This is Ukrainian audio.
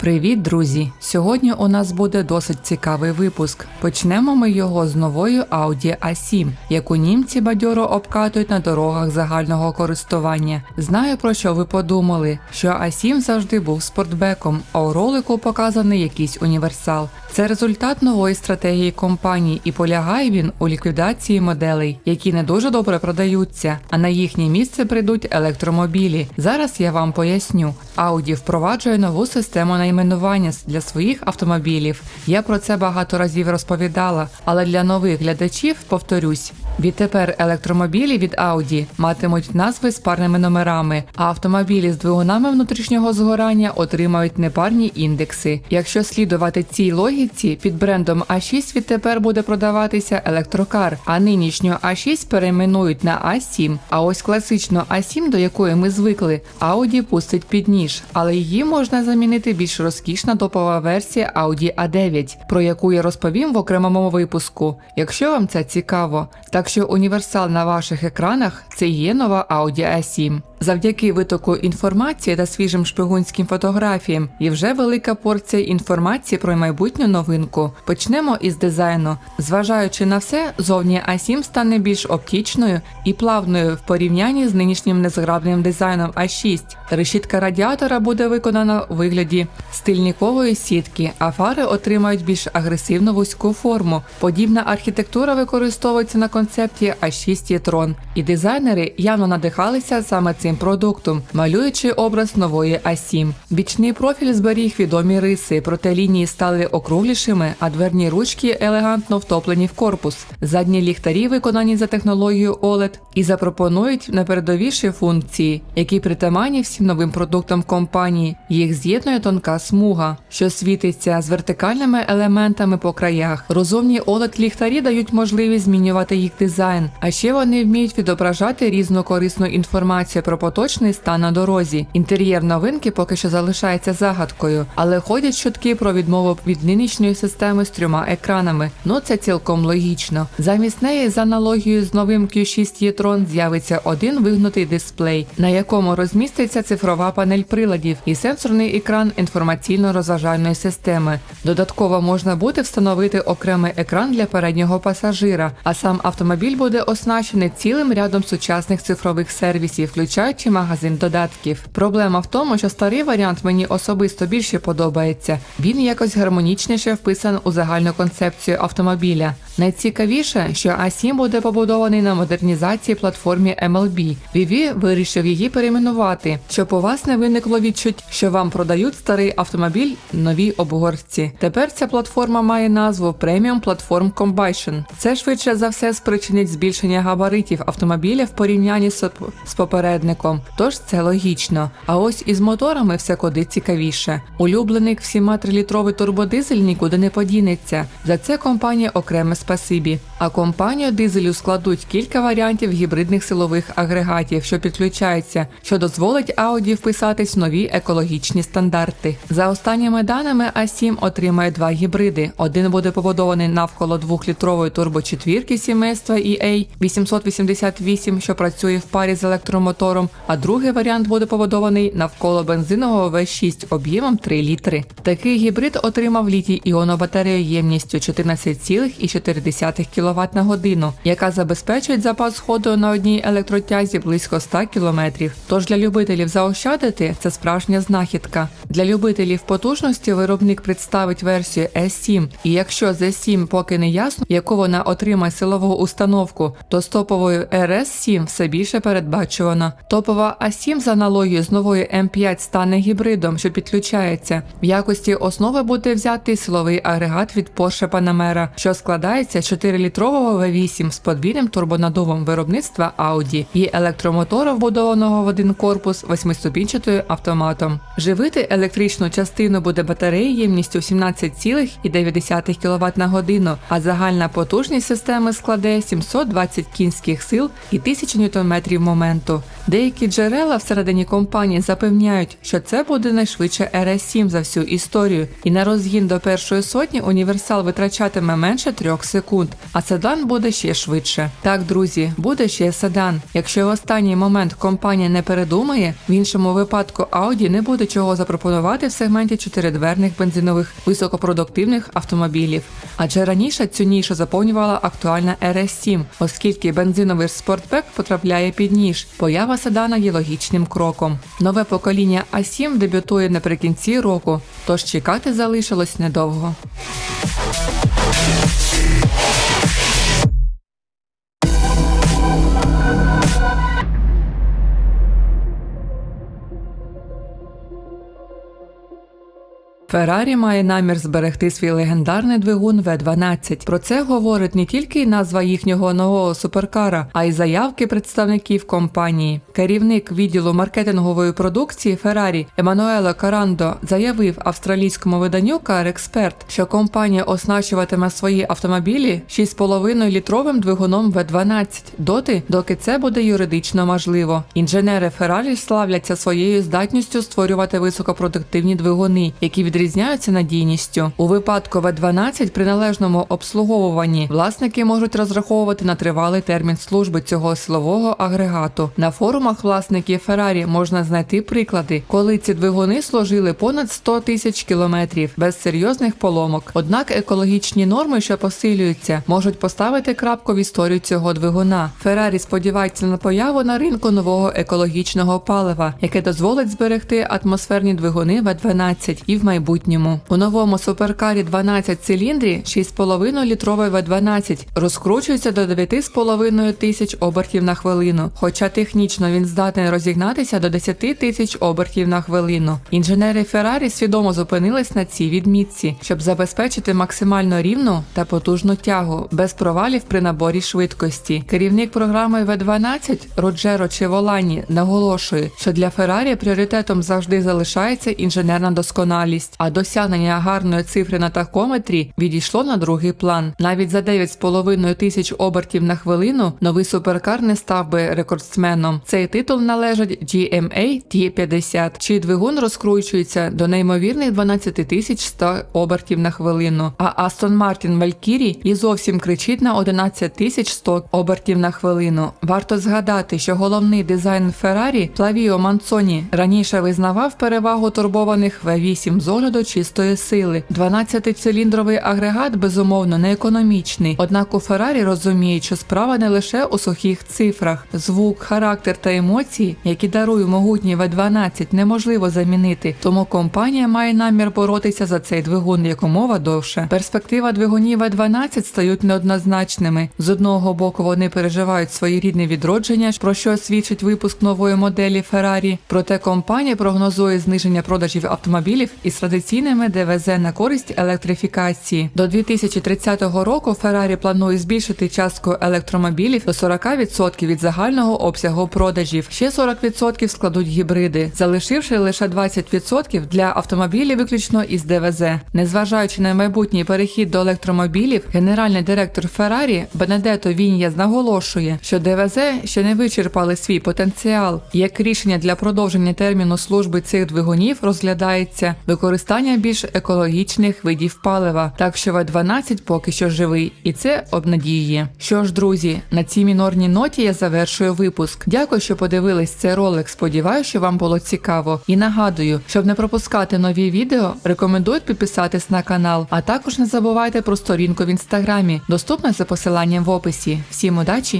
Привіт, друзі! Сьогодні у нас буде досить цікавий випуск. Почнемо ми його з новою Audi A7, яку німці бадьоро обкатують на дорогах загального користування. Знаю про що ви подумали, що A7 завжди був спортбеком, а у ролику показаний якийсь універсал. Це результат нової стратегії компанії, і полягає він у ліквідації моделей, які не дуже добре продаються, а на їхнє місце прийдуть електромобілі. Зараз я вам поясню. Audi впроваджує нову систему найменування для своїх автомобілів. Я про це багато разів розповідала, але для нових глядачів повторюсь. Відтепер електромобілі від Audi матимуть назви з парними номерами, а автомобілі з двигунами внутрішнього згорання отримають непарні індекси. Якщо слідувати цій логіці, під брендом А6 відтепер буде продаватися електрокар, а нинішню А6 перейменують на А7. А ось класичну А7, до якої ми звикли, Audi пустить під ніж, але її можна замінити більш розкішна топова версія Audi A9, про яку я розповім в окремому випуску, якщо вам це цікаво. Так що універсал на ваших екранах це є нова Audi A7. Завдяки витоку інформації та свіжим шпигунським фотографіям є вже велика порція інформації про майбутню новинку. Почнемо із дизайну. Зважаючи на все, зовні А7 стане більш оптічною і плавною в порівнянні з нинішнім незграбним дизайном А6. Решітка радіатора буде виконана у вигляді стильникової сітки, а фари отримають більш агресивну вузьку форму. Подібна архітектура використовується на концепті А6 e-tron, і дизайнери явно надихалися саме цим продуктом, малюючи образ нової А7. Бічний профіль зберіг відомі риси, проте лінії стали округлішими, а дверні ручки елегантно втоплені в корпус. Задні ліхтарі виконані за технологією OLED і запропонують найпередовіші функції, які притаманні всім новим продуктам компанії. Їх з'єднує тонка смуга, що світиться з вертикальними елементами по краях. Розумні oled ліхтарі дають можливість змінювати їх дизайн, а ще вони вміють відображати різну корисну інформацію про поточний стан на дорозі. Інтер'єр новинки поки що залишається загадкою, але ходять чутки про відмову від нинішньої системи з трьома екранами. Ну це цілком логічно. Замість неї, з аналогією з новим Q6 e-tron з'явиться один вигнутий дисплей, на якому розміститься цифрова панель приладів і сенсорний екран інформаційно-розважальної системи. Додатково можна буде встановити окремий екран для переднього пасажира, а сам автомобіль буде оснащений цілим рядом сучасних цифрових сервісів, включаючи магазин додатків. Проблема в тому, що старий варіант мені особисто більше подобається. Він якось гармонічніше вписан у загальну концепцію автомобіля. Найцікавіше, що А7 буде побудований на модернізації платформі MLB. Vivi вирішив її перейменувати, щоб у вас не виникло відчуть, що вам продають старий автомобіль новій обгорці. Тепер ця платформа має назву Premium Platform Combustion. Це швидше за все спричинить збільшення габаритів автомобіля в порівнянні з, з попередником. Тож це логічно. А ось із моторами все куди цікавіше. Улюблений всіма трилітровий турбодизель нікуди не подінеться. За це компанія окреме спасибі. А компанію дизелю складуть кілька варіантів гібридних силових агрегатів, що підключаються, що дозволить Audi вписатись в нові екологічні стандарти. За останніми даними, А7 отримає два гібриди. Один буде побудований навколо двохлітрової турбочетвірки сімейства EA 888, що працює в парі з електромотором, а другий варіант буде побудований навколо бензинового V6 об'ємом 3 літри. Такий гібрид отримав літій іонну батарею ємністю 14,4 кВт на годину, яка забезпечує запас ходу на одній електротязі близько 100 км. Тож для любителів заощадити це справжня знахідка. Для любителів потужності виробник представить версію S7, і якщо з S7 поки не ясно, яку вона отримає силову установку, то з топовою RS7 все більше передбачувано. Топова А7 з аналогією з новою М5 стане гібридом, що підключається. В якості основи буде взятий силовий агрегат від Porsche Panamera, що складається з 4-літрового V8 з подвійним турбонадувом виробництва Audi і електромотора, вбудованого в один корпус восьмиступінчатою автоматом. Живити електричну частину буде батарея ємністю 17,9 кВт на годину, а загальна потужність системи складе 720 кінських сил і 1000 Нм моменту. Деякі джерела всередині компанії запевняють, що це буде найшвидше RS7 за всю історію, і на розгін до першої сотні універсал витрачатиме менше трьох секунд, а седан буде ще швидше. Так, друзі, буде ще седан. Якщо в останній момент компанія не передумає, в іншому випадку Audi не буде чого запропонувати в сегменті чотиридверних бензинових високопродуктивних автомобілів. Адже раніше цю нішу заповнювала актуальна RS7, оскільки бензиновий спортбек потрапляє під ніж. Поява седана є логічним кроком. Нове покоління А7 дебютує наприкінці року, тож чекати залишилось недовго. Феррарі має намір зберегти свій легендарний двигун V12. Про це говорить не тільки назва їхнього нового суперкара, а й заявки представників компанії. Керівник відділу маркетингової продукції Феррарі Еммануело Карандо заявив австралійському виданню Car Expert, що компанія оснащуватиме свої автомобілі 6,5 літровим двигуном V12 доти, доки це буде юридично можливо. Інженери Феррарі славляться своєю здатністю створювати високопродуктивні двигуни, які відрізняються надійністю. У випадку V12 при належному обслуговуванні власники можуть розраховувати на тривалий термін служби цього силового агрегату. На форумах власників Феррарі можна знайти приклади, коли ці двигуни служили понад 100 тисяч кілометрів без серйозних поломок. Однак екологічні норми, що посилюються, можуть поставити крапку в історію цього двигуна. Феррарі сподівається на появу на ринку нового екологічного палива, яке дозволить зберегти атмосферні двигуни V12 і в майбутньому. У новому суперкарі 12 циліндрів 6,5 літровий V12 розкручується до 9,5 тисяч обертів на хвилину, хоча технічно він здатний розігнатися до 10 тисяч обертів на хвилину. Інженери Феррарі свідомо зупинились на цій відмітці, щоб забезпечити максимально рівну та потужну тягу без провалів при наборі швидкості. Керівник програми V12 Роджеро Чеволані наголошує, що для Феррарі пріоритетом завжди залишається інженерна досконалість, а досягнення гарної цифри на тахометрі відійшло на другий план. Навіть за 9,5 тисяч обертів на хвилину новий суперкар не став би рекордсменом. Цей титул належить GMA T50, чий двигун розкручується до неймовірних 12 тисяч 100 обертів на хвилину. А Aston Martin Valkyrie і зовсім кричить на 11 тисяч 100 обертів на хвилину. Варто згадати, що головний дизайн Феррарі Флавіо Манцоні раніше визнавав перевагу турбованих V8 з чистої сили. 12-циліндровий агрегат безумовно не економічний. Однак у Феррарі розуміють, що справа не лише у сухих цифрах. Звук, характер та емоції, які дарує могутній V12, неможливо замінити. Тому компанія має намір боротися за цей двигун якомога довше. Перспектива двигунів V12 стають неоднозначними. З одного боку вони переживають своєрідне відродження, про що свідчить випуск нової моделі Феррарі. Проте компанія прогнозує зниження продажів автомобілів із традиційними ДВЗ на користь електрифікації. До 2030 року Феррарі планує збільшити частку електромобілів до 40% від загального обсягу продажів. Ще 40% складуть гібриди, залишивши лише 20% для автомобілів виключно із ДВЗ. Незважаючи на майбутній перехід до електромобілів, генеральний директор Феррарі Бенедето Віньяс наголошує, що ДВЗ ще не вичерпали свій потенціал. Як рішення для продовження терміну служби цих двигунів розглядається використання більш екологічних видів палива, так що В12 поки що живий, і це обнадіює. Що ж, друзі, на цій мінорній ноті я завершую випуск. Дякую, що подивились цей ролик. Сподіваюся, що вам було цікаво. І нагадую, щоб не пропускати нові відео, рекомендую підписатись на канал, а також не забувайте про сторінку в інстаграмі, доступна за посиланням в описі. Всім удачі!